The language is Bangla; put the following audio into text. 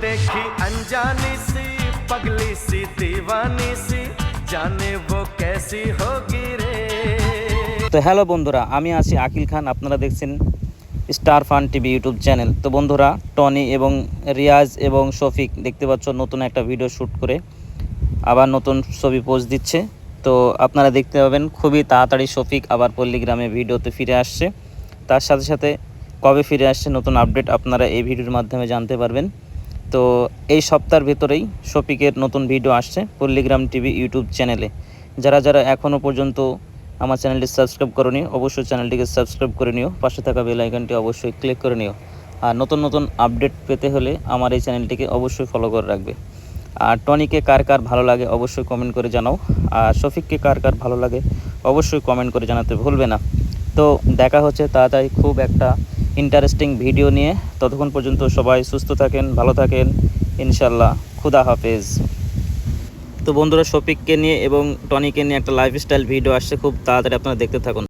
देखी अनजानी सी पगली सी दीवानी सी जाने वो कैसी होगी रे তো হ্যালো বন্ধুরা আমি আছি আকিল খান আপনারা দেখছেন Star Fun TV YouTube channel তো বন্ধুরা টনি এবং রিয়াজ এবং শফিক দেখতে পাচ্ছ নতুন একটা ভিডিও শ্যুট করে আবার নতুন ছবি পোস্ট দিচ্ছে তো আপনারা দেখতে পাবেন খুবই তাড়াতাড়ি শফিক আবার পল্লীগ্রামে ভিডিওতে ফিরে আসছে তার সাথে সাথে কবে ফিরে আসছে নতুন আপডেট আপনারা এই ভিডিওর মাধ্যমে জানতে পারবেন তো এই সপ্তাহের ভেতরেই শফিকের নতুন ভিডিও আসছে পল্লীগ্রাম টিভি ইউটিউব চ্যানেলে। যারা যারা এখনও পর্যন্ত আমার চ্যানেলটি সাবস্ক্রাইব করনি, অবশ্যই চ্যানেলটিকে সাবস্ক্রাইব করে নিও। পাশে থাকা বেল আইকনটি অবশ্যই ক্লিক করে নিও। আর নতুন নতুন আপডেট পেতে হলে আমার এই চ্যানেলটিকে অবশ্যই ফলো করে রাখবে। আর টনিকে কার কার ভালো লাগে অবশ্যই কমেন্ট করে জানাও। আর শফিককে কার কার ভালো লাগে অবশ্যই কমেন্ট করে জানাতে ভুলবে না। তো দেখা হচ্ছে তাড়াতাড়ি খুব একটা ইন্টারেস্টিং ভিডিও নিয়ে ততক্ষণ পর্যন্ত সবাই সুস্থ থাকেন, ভালো থাকেন। ইনশাল্লাহ খুদা হাফেজ। তো বন্ধুরা, শফিককে নিয়ে এবং টনিকে নিয়ে একটা লাইফস্টাইল ভিডিও আসছে। খুব তাড়াতাড়ি আপনারা দেখতে থাকুন।